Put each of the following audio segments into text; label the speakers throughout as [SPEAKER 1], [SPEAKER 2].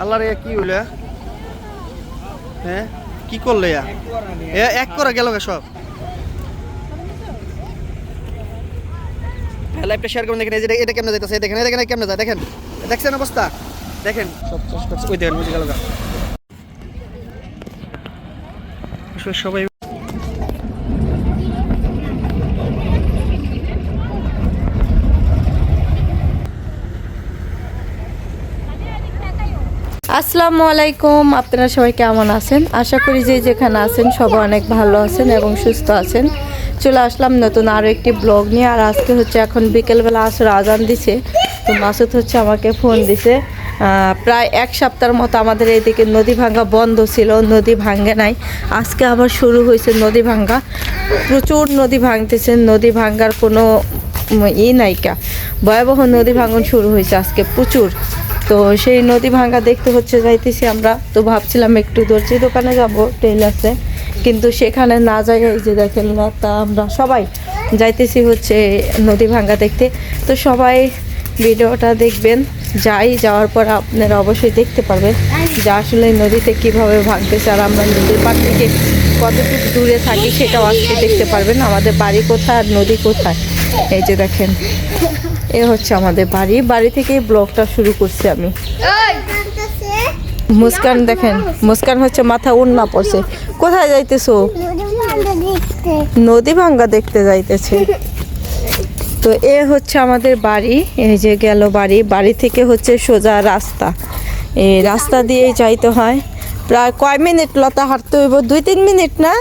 [SPEAKER 1] আল্লাহ রে কি হইল? হ্যাঁ কি করলে এক করে গেল গে সব। লাইভটা শেয়ার করুন দেখেন এই যে এটা কেমনে যাইতেছে দেখেন এই দেখেন কেমনে যায় দেখেন। দেখছেন অবস্থা? দেখেন। সব ওই দেখেন বুঝে গেল সবাই
[SPEAKER 2] আসসালামু আলাইকুম, আপনারা সবাই কেমন আছেন? আশা করি যে যেখানে আছেন সবাই অনেক ভালো আছেন এবং সুস্থ আছেন। চলে আসলাম নতুন আরও একটি ব্লগ নিয়ে, আর আজকে হচ্ছে এখন বিকেলবেলা আসর আজান দিছে, তো মাসুদ হচ্ছে আমাকে ফোন দিছে। প্রায় এক সপ্তাহের মতো আমাদের এইদিকে নদী ভাঙ্গা বন্ধ ছিল, নদী ভাঙ্গে নাই। আজকে আবার শুরু হয়েছে নদী ভাঙ্গা। প্রচুর নদী ভাঙতেছে, নদী ভাঙ্গার কোনো ই নাইকা ভয়াবহ নদী ভাঙন শুরু হয়েছে আজকে প্রচুর। তো সেই নদী ভাঙ্গা দেখতে হচ্ছে, যাইতেছি আমরা। তো ভাবছিলাম একটু দর্জি দোকানে যাব টেইলার্সে। কিন্তু সেখানে না যাই যে দেখেন না তা আমরা সবাই যাইতেছি হচ্ছে নদী ভাঙ্গা দেখতে। তো সবাই ভিডিওটা দেখবেন, যাই, যাওয়ার পর আপনারা অবশ্যই দেখতে পারবেন যে আসলে নদীতে কীভাবে ভাঙতেছে আর আমরা নদীর পাড় থেকে কতটুকু দূরে থাকি সেটাও আজকে দেখতে পারবেন। আমাদের বাড়ি কোথায় আর নদী কোথায়? এই যে দেখেন। এ হচ্ছে আমাদের বাড়ি। বাড়ি থেকেই ব্লগটা শুরু করছি আমি। মুস্কান দেখেন মুস্কান হচ্ছে মাথা উন্না পড়ছে কোথায় যাইতেছো? নদী ভাঙ্গা দেখতে যাইতেছে। তো এ হচ্ছে আমাদের বাড়ি এই যে গেল বাড়ি। বাড়ি থেকে হচ্ছে সোজা রাস্তা। এই রাস্তা দিয়েই যাইতে হয়। প্রায় কয় মিনিট লতা হাঁটতে হইব? দুই তিন মিনিট না?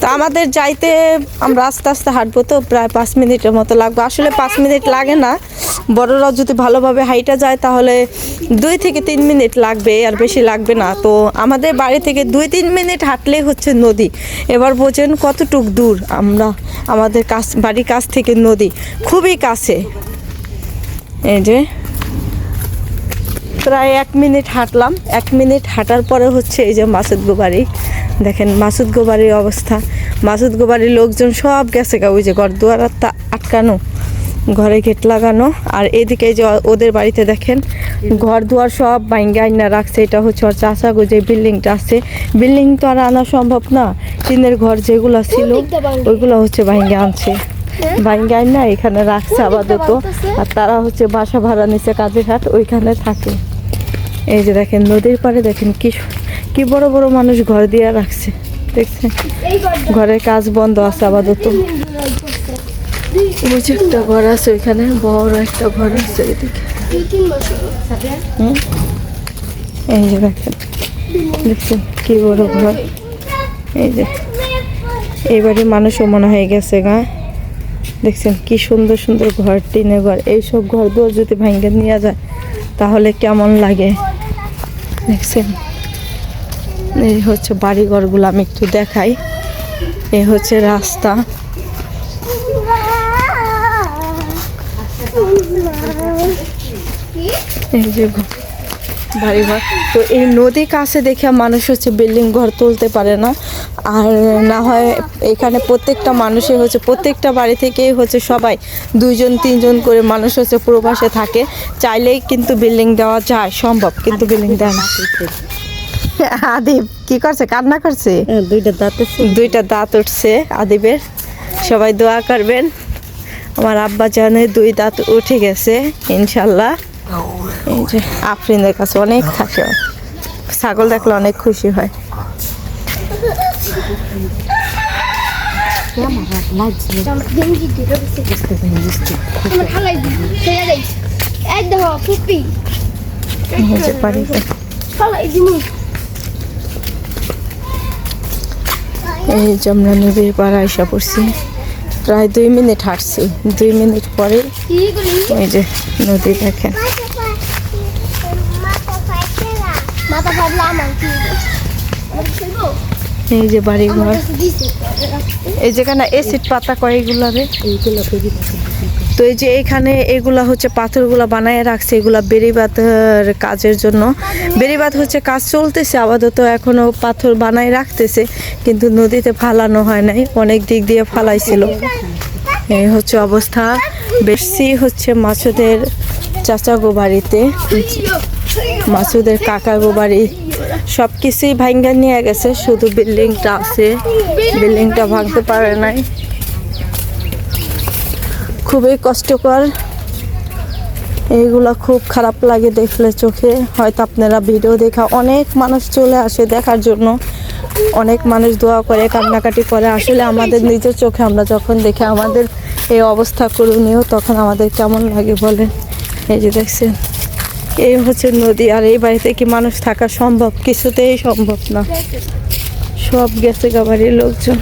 [SPEAKER 2] তো আমাদের যাইতে আমরা আস্তে আস্তে হাঁটবো তো, প্রায় পাঁচ মিনিটের মতো লাগবে। আসলে পাঁচ মিনিট লাগে না। বড়রা যদি ভালোভাবে হাইটা যায় তাহলে দুই থেকে তিন মিনিট লাগবে, আর বেশি লাগবে না। তো আমাদের বাড়ি থেকে দুই তিন মিনিট হাঁটলেই হচ্ছে নদী। এবার বোঝেন কতটুক দূর আমরা, আমাদের কাছ, বাড়ির কাছ থেকে নদী। খুবই কাছে। এই যে প্রায় এক মিনিট হাঁটলাম। এক মিনিট হাঁটার পরে হচ্ছে এই যে মাসুদ গোবারি। দেখেন মাসুদ গোবারির অবস্থা। মাসুদ গোবারির লোকজন সব গেছে গা ওই যে ঘর দুয়ার আটকানো ঘরে গেট লাগানো। আর এদিকে যে ওদের বাড়িতে দেখেন ঘর দুয়ার সব বাইঙ্গা আইনা রাখছে। এটা হচ্ছে ওর চাষা যে বিল্ডিংটা আছে। বিল্ডিং তো আর আনা সম্ভব না। টিনের ঘর যেগুলো ছিল ওইগুলো হচ্ছে বাইঙ্গা আনছে। বাইঙ্গা আইনা এখানে রাখছে আপাতত। আর তারা হচ্ছে বাসা ভাড়া নিচে কাজের হাট ওইখানে থাকে। এই যে দেখেন নদীর পাড়ে দেখেন কি কি বড় বড় মানুষ ঘর দিয়ে রাখছে। দেখছেন? ঘরের কাজ বন্ধ আছে আপাতত। ওই একটা ঘর আছে ওইখানে বড় একটা ঘর আছে এদিকে। হুম? এই যে দেখেন দেখছেন কি বড় ঘর। এই যে এই বাড়ির মানুষও মনে হয়ে গেছে গা। দেখছেন কি সুন্দর সুন্দর ঘর টিনে ঘর। এইসব ঘর দুয়ার যদি ভাঙ্গে নিয়ে যায় তাহলে কেমন লাগে? দেখছেন? এই হচ্ছে বাড়ি ঘরগুলো আমি একটু দেখাই। এ হচ্ছে রাস্তা। এই যে বাড়িঘর। বাড়ি ঘর তো এই নদী কাছে দেখে মানুষ হচ্ছে বিল্ডিং ঘর তুলতে পারে না। আর না হয় এখানে প্রত্যেকটা মানুষই হচ্ছে প্রত্যেকটা বাড়ি থেকেই হচ্ছে সবাই দুইজন তিনজন করে মানুষ হচ্ছে প্রবাসে থাকে। চাইলেই কিন্তু বিল্ডিং দেওয়া যায় সম্ভব কিন্তু বিল্ডিং দেয় না। আদিব কি করছে? কান্না করছে?
[SPEAKER 3] দুইটা দাঁত
[SPEAKER 2] দুইটা দাঁত উঠছে আদিবের। সবাই দোয়া করবেন। আমার আব্বা জানে দুই দাঁত উঠে গেছে ইনশাল্লাহ। আফরিনের কাছে অনেক থাকে। ছাগল দেখলে অনেক খুশি হয়।
[SPEAKER 4] এই
[SPEAKER 2] যে আমরা নদীর পাড়া এসে পড়ছি। প্রায় দুই মিনিট হাঁটছি। দুই মিনিট পরে এই যে নদী দেখেন।
[SPEAKER 4] মাথা
[SPEAKER 2] এই যে বাড়ি ঘর এই যেখানে এসিড পাতা কয়েকগুলা রে। তো এই যে এখানে এগুলা হচ্ছে পাথরগুলা বানায় রাখছে এগুলা বেড়িবাঁধের কাজের জন্য। বেড়িবাঁধ হচ্ছে কাজ চলতেছে আপাতত এখনও পাথর বানায় রাখতেছে কিন্তু নদীতে ফালানো হয় নাই অনেক দিক দিয়ে ফালাইছিল। এই হচ্ছে অবস্থা। বেশি হচ্ছে মাসুদের চাচা গো বাড়িতে মাসুদের কাকা গো বাড়ি। সব কিছুই ভাঙ্গা নিয়ে গেছে, শুধু বিল্ডিংটা আছে। বিল্ডিংটা ভাঙতে পারে নাই। খুবই কষ্টকর। এইগুলা খুব খারাপ লাগে দেখলে চোখে। হয়তো আপনারা ভিডিও দেখা অনেক মানুষ চলে আসে দেখার জন্য। অনেক মানুষ দোয়া করে, কান্নাকাটি করে। আসলে আমাদের নিজের চোখে আমরা যখন দেখি আমাদের এই অবস্থা করণীয়, তখন আমাদের কেমন লাগে বলেন? এই যে দেখছেন। এই হচ্ছে নদী আর এই বাড়িতে কি মানুষ থাকা সম্ভব? কিছুতেই সম্ভব না। সব গেছে গা বাড়ির লোকজন।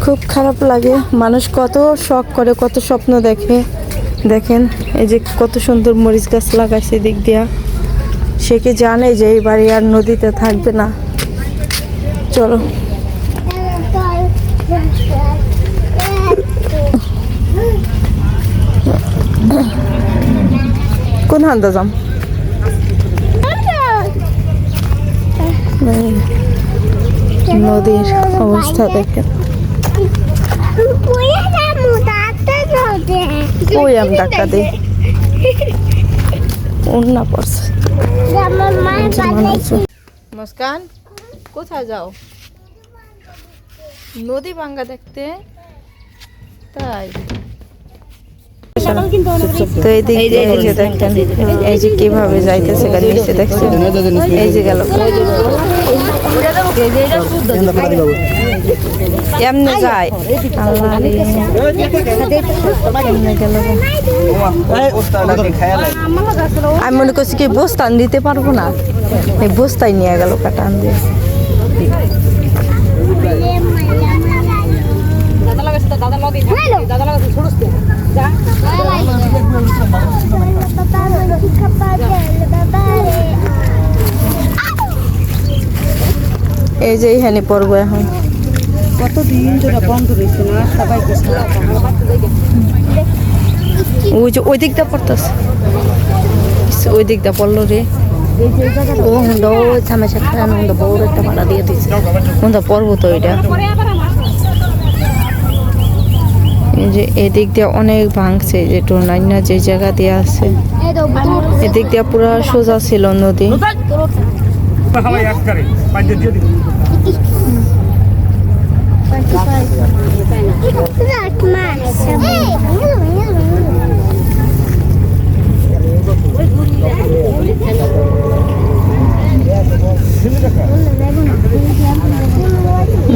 [SPEAKER 2] খুব খারাপ লাগে। মানুষ কত শখ করে, কত স্বপ্ন দেখে। দেখেন, এই যে কত সুন্দর মরিচ গাছ লাগাইছে দিক দিয়া। সে কি জানে যে এই বাড়ি আর নদীতে থাকবে না। চলো। কোন হান্দা যাম নদীর অবস্থা দেখেন। ওই ডাক্তার কোথায় যাও? নদী ভাঙ্গা দেখতে? তাই। তো এই দিয়ে যে দেখেন এই যে কীভাবে যাইতেছে গাড়ি নিচে দেখছেন? এই যে গেল। এমনি যায়। আমি মনে করছি কি বস্তান দিতে পারব না। এই বস্তায় নিয়ে গেল কাটান দিয়ে। এই যে এইখানে পড়ব এখন।
[SPEAKER 3] কতদিন ধরে বন্ধ রয়েছে না? সবাইকে
[SPEAKER 2] ওই যে ওই দিকটা পড়তেছে। ওই দিকটা পড়ল রে। ও সাথে বড় একটা ভাড়া দিয়ে এই যে এদিক দিয়ে অনেক ভাঙছে যে টোনাইনা যে জায়গা দিয়ে আছে। এদিক দিয়ে পুরো সোজা ছিল নদী।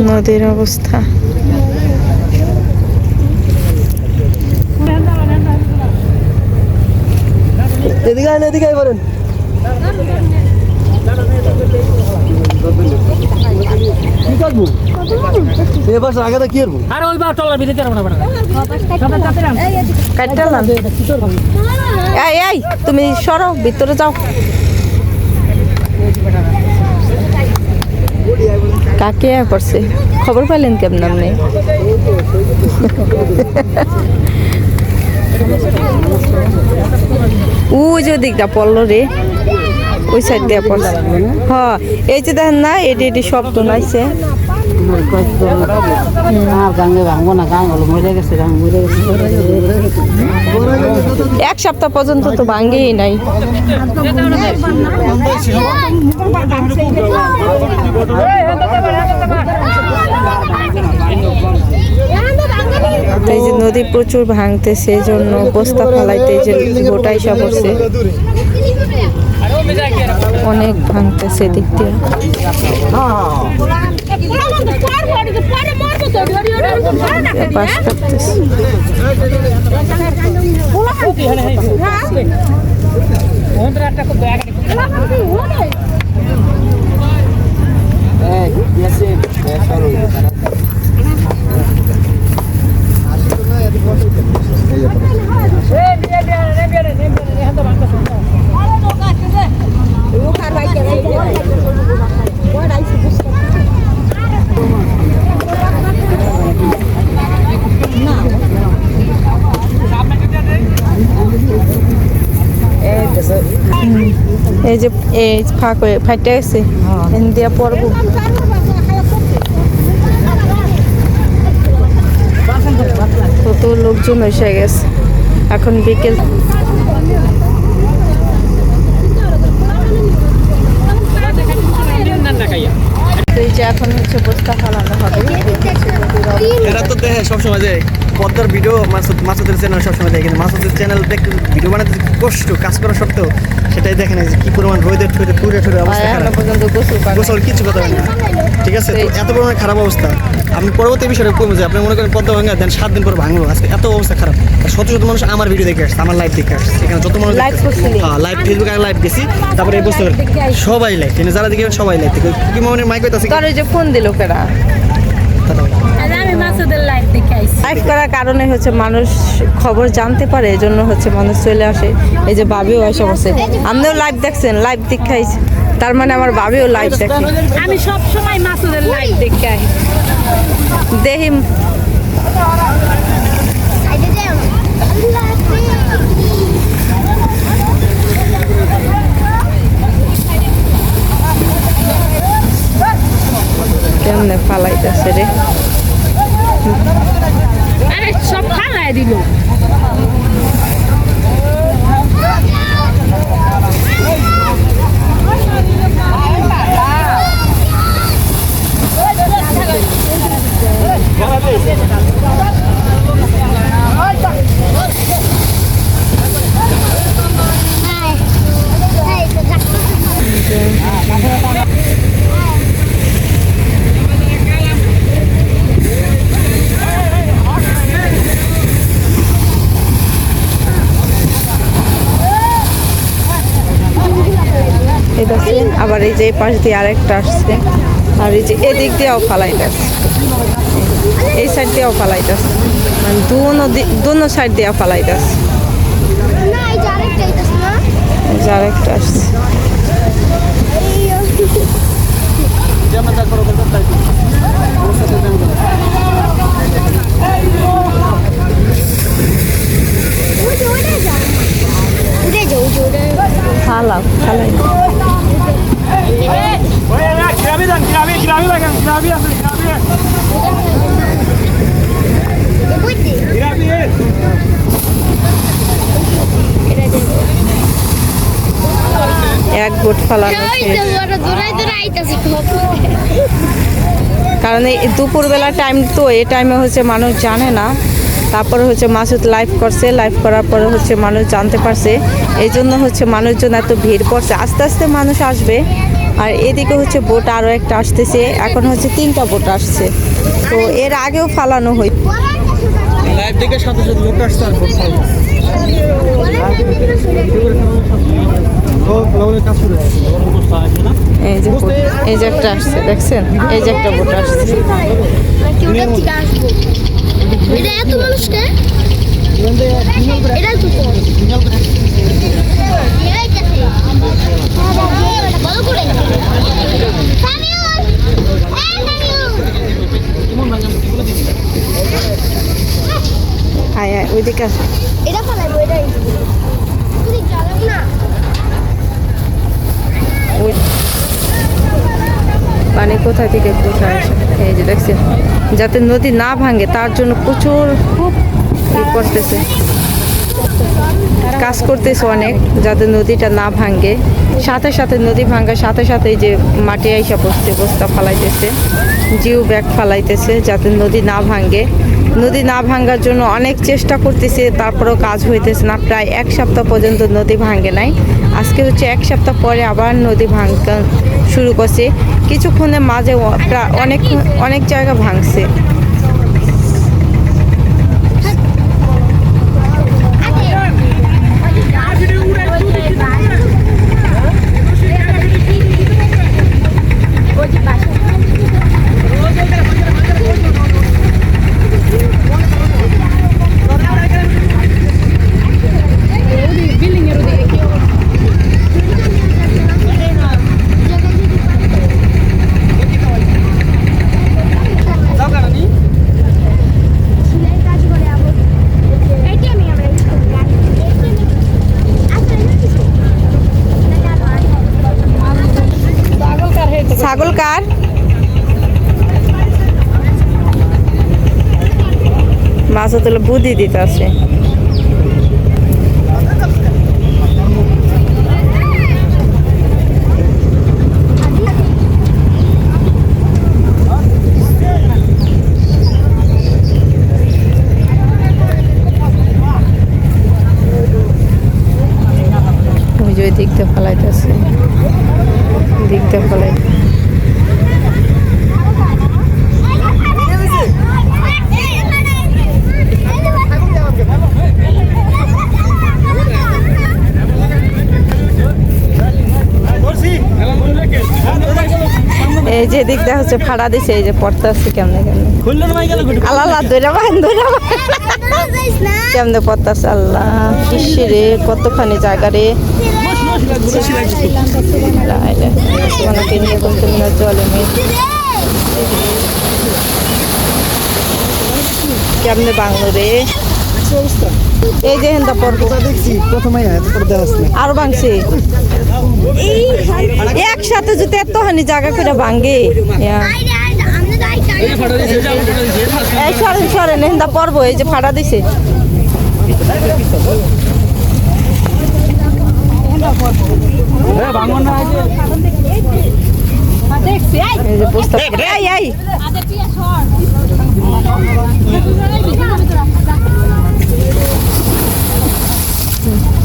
[SPEAKER 2] নদীর অবস্থা।
[SPEAKER 1] এদিকে আয় না, এদিকে আয় বলেন। কি করব? এবার আগে কি করব?
[SPEAKER 3] আরে ওই বা টলার ভিতরে তেরো না
[SPEAKER 2] কাটলাম এই এই তুমি সরো ভিতরে যাও। কাকে এ করছে খবর পাইলেন কেমন আপনি ওই যে দিকটা পড়ল রে ওই সাইড দিয়ে পড়ছে হ্যাঁ এই যে দেখেন না এটি এটি শব্দ নাইছে এক সপ্তাহ পর্যন্ত তো ভাঙ্গেই নাই এই যে নদী প্রচুর ভাঙতে এই জন্য বস্তা ফালাইতে যে গোটাই সব পড়ছে অনেক ভাঙতেছে দিক দিয়ে। এই ফাঁক হয়ে ফাইটে গেছে দিয়া পড়ব কত লোকজন এসে গেছে। এখন বিকেল। এখন হচ্ছে বস্তা ফালানো হবে।
[SPEAKER 1] সবসময় যে পদ্মার ভিডিও মাসুদ মাসুদের চ্যানেল সবসময় দেখে কিন্তু মাসুদের চ্যানেল দেখতে ভিডিও বানাতে কষ্ট কাজ করা সত্ত্বেও সেটাই দেখেন যে কি পরিমাণ রোদে ঠুরে পুরে ঠুরে অবস্থা খারাপ।
[SPEAKER 2] গোসল
[SPEAKER 1] কিছু কথা হয় না। ঠিক আছে তো এত পরিমাণ খারাপ অবস্থা। আপনি পরবর্তী বিষয়ে কমে যায় আপনি মনে করেন পদ্মা ভাঙা দেন সাত দিন পর ভাঙলো। আজকে এত অবস্থা খারাপ। শত শত মানুষ আমার ভিডিও দেখে আসছে আমার লাইভ দেখে আসছে। এখানে যত মানুষ? হ্যাঁ লাইভ ফেসবুকে আমি লাইভ গেছি তারপরে এই বস্তু সবাই লাইভ যারা দেখে সবাই লাইভ দেখে কি মনে মাইক
[SPEAKER 2] ওই যে ফোন দিল কেরা
[SPEAKER 5] মাসুদের দেখে আইছি।
[SPEAKER 2] লাইভ করার কারণে হচ্ছে মানুষ খবর জানতে পারে এই জন্য হচ্ছে মানুষ চলে আসে। এই যে বাবিও এসে বসে আপনিও লাইভ দেখছেন লাইভ দেখাইছে তার মানে আমার বাবিও লাইভ দেখে।
[SPEAKER 5] আমি সব সময় মাসুদের লাইফ দেখে আই।
[SPEAKER 2] দেহি। কেমনে ফালাইতেছে রে?
[SPEAKER 5] সব ফালাই দিল
[SPEAKER 2] যে পাশ দিয়ে আরেকটা আসছে। আর এই যে এদিক দিয়েও ফালাইতেছে। এই সাইড দিয়েও ফালাইতেছে। মানে দুনো দুনো সাইড দিয়ে ফালাইতেছে।
[SPEAKER 4] আরেকটা
[SPEAKER 2] আসছে।
[SPEAKER 4] এই উঠে
[SPEAKER 2] এক গোট ফালানো কারণ এই দুপুরবেলা টাইম তো এই টাইমে হচ্ছে মানুষ জানে না। তারপরে হচ্ছে মাসুদ লাইভ করছে লাইভ করার পরে হচ্ছে মানুষ জানতে পারছে। এই জন্য হচ্ছে মানুষজন এত ভিড় করছে। আস্তে আস্তে মানুষ আসবে। আর এদিকে হচ্ছে বোট আরও একটা আসতেছে। এখন হচ্ছে তিনটা বোট আসছে। তো এর আগেও ফালানো হয় এই যে এই যে একটা আসছে দেখছেন? এই যে একটা বোট আসছে।
[SPEAKER 4] এটা
[SPEAKER 2] আয় আয় ওইদিকে আসে
[SPEAKER 4] এটা ফেলাইবো এটাই। না।
[SPEAKER 2] ওই। পানি কোথা থেকে কোথায় আসে? এই যে দেখছেন যাতে নদী না ভাঙে তার জন্য প্রচুর ই করতেছে। কাজ করতেছে অনেক, যাতে নদীটা না ভাঙে। সাথে সাথে নদী ভাঙার সাথে সাথে যে মাটি আইসা বসতে বস্তা ফালাইতেছে জিও ব্যাগ ফালাইতেছে, যাতে নদী না ভাঙে। নদী না ভাঙার জন্য অনেক চেষ্টা করতেছে, তারপরেও কাজ হইতেছে না। প্রায় এক সপ্তাহ পর্যন্ত নদী ভাঙে নাই। আজকে হচ্ছে এক সপ্তাহ পরে আবার নদী ভাঙা শুরু করছে। কিছুক্ষণের মাঝে অনেক অনেক জায়গা ভাঙছে।
[SPEAKER 1] নমস্কার
[SPEAKER 2] মাছ তো বুদ্ধি দিতে আছে। দেখতে ফেলাইতেছে। দেখতে ফেলাই যে দিকটা হচ্ছে ফাড়া দিছে এই যে পড়তে আসছে কেমনে। কেমনে আল্লাহ দৈরা বাহেন দৈরা কেমনে পড়তে আসছে আল্লাহ ইসি রে কতখানি জায়গা রে। তোমাকে নিয়ে বলতে মিনা জলে মেয়ে কেমনে বাংলো রে। এই যে হেন্দা পর্ব।
[SPEAKER 1] দেখছি? প্রথমে
[SPEAKER 2] আরও ভাঙছে। একসাথে যদি এত হানি জায়গা করে ভাঙ্গে। এই সরেন সরেন হেন্দা পর্ব এই যে ফাড়া দিছে। এই যে এই এই।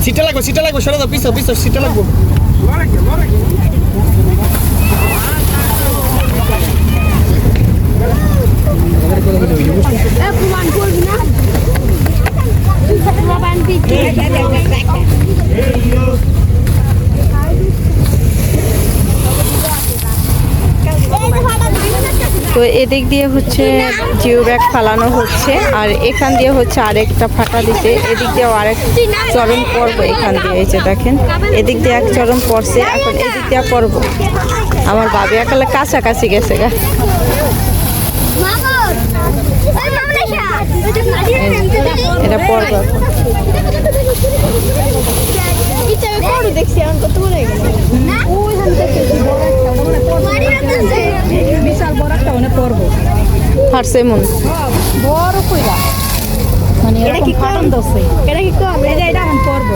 [SPEAKER 1] সিটে লাগবে সিটে লাগবে সরে দাও পিছাও পিছাও সিটে লাগবে
[SPEAKER 2] তো এদিক দিয়ে হচ্ছে জিও ব্যাগ ফালানো হচ্ছে আর এখান দিয়ে হচ্ছে আরেকটা ফাটা দিতে। এদিক দিয়েও আরেক চরম পর্ব এখান দিয়ে এই যে দেখেন। এদিক দিয়ে এক চরম পড়ছে এখন এদিক দিয়ে পর্ব। আমার বাবি একালে কাছাকাছি গেছে গা। এটা পর্ব এখন।
[SPEAKER 4] দেখছি এখন কত
[SPEAKER 5] বিশাল বড় একটা মানে পর্ব
[SPEAKER 2] ফাটছে মন
[SPEAKER 5] বড় কইরা মানে এটা কি কারণ দছে
[SPEAKER 4] এটা কি কম
[SPEAKER 5] এটা এখন পর্ব।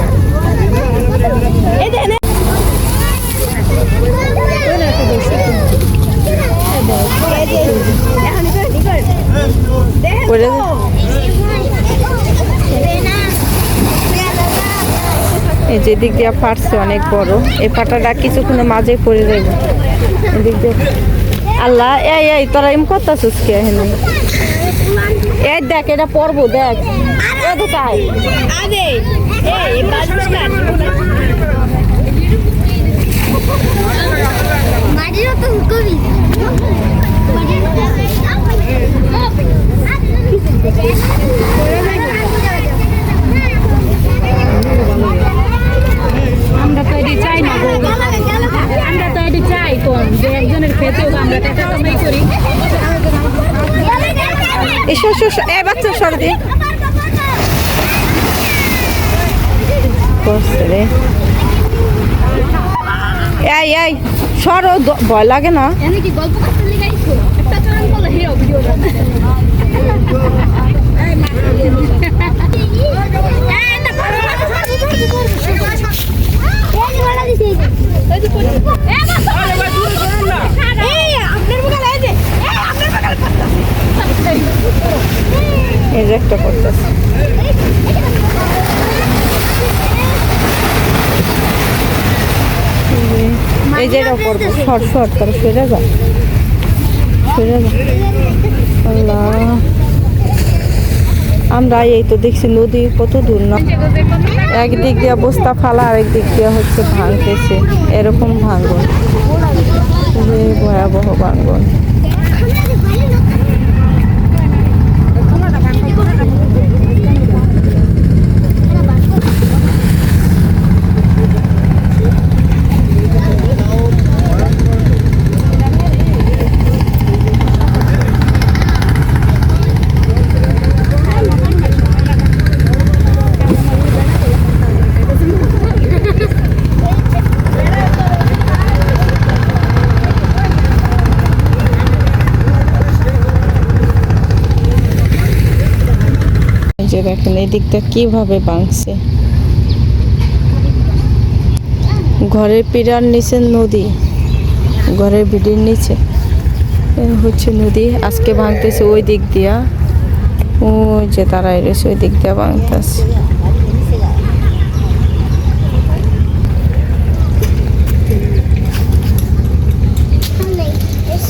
[SPEAKER 4] এই দেখেন এখন কি করে? দেখেন
[SPEAKER 2] করে এই যে দিক দিয়ে ফাটছে অনেক বড়। এই ফাটাটা কিছুক্ষণের মাঝে পড়ে যাবে। এদিক দিয়ে আল্লাহ এই এই তোরা এম করতেছিস কে হেনে এই দেখ এটা পর্ব দেখ।
[SPEAKER 4] মাটির তো কবি
[SPEAKER 5] আমরা তো এটি চাই না গো আমরা তো এটি চাই কোন যে একজনের খেতেও আমরা টাকা কামাই করি
[SPEAKER 2] এই বাচ্চা সর রে এই এই সর ভয় লাগে না
[SPEAKER 4] এনে কি গল্প করতে লিখাইছো একটা চান বলে হিরো ভিডিওটা
[SPEAKER 2] এই যে একটা করতেছে। এই যে এটা করব সর সর তার সরে যা। সরে যা। আল্লাহ। আমরা এই তো দেখছি নদী কত দূর না। একদিক দিয়ে বস্তা ফালা আর একদিক দিয়ে হচ্ছে ভাঙতেছে। এরকম ভাঙন। ভয়াবহ ভাঙন। দেখেন এই দিকটা কীভাবে ভাঙছে? ঘরের পিড়ার নিচে নদী ঘরের ভিডির নিচে হচ্ছে নদী। আজকে ভাঙতেছে ওই দিক দিয়া। ওই যে তারা রয়েছে ওই দিক দিয়া ভাঙতেছে।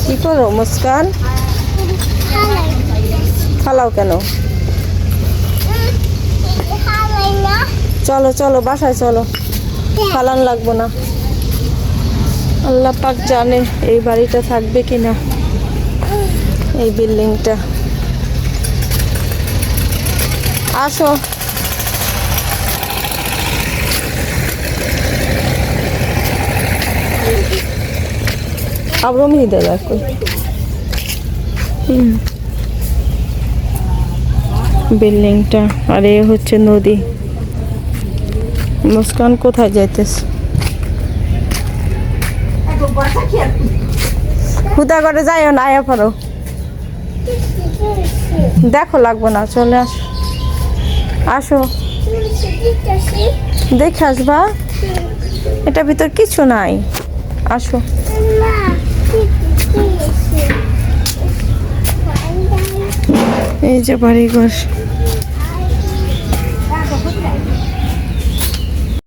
[SPEAKER 2] কি করো মুস্কান? খালাও কেন? চলো চলো, বাসায় চলো। ফালান লাগবো না। আল্লাহ পাক জানে এই বাড়িটা থাকবে কি না এই বিল্ডিংটা। আসো। হিদে দেখো হুম। বিল্ডিংটা, আর এ হচ্ছে নদী। মুস্কান, কোথায় যাইতেছে? হুদা করে যাইও না, আয়া পারো দেখো, লাগবো না, চলে আসো। আসো। দেখে আসবা। এটা ভিতর কিছু নাই। আসো। এই যে বাড়িঘর।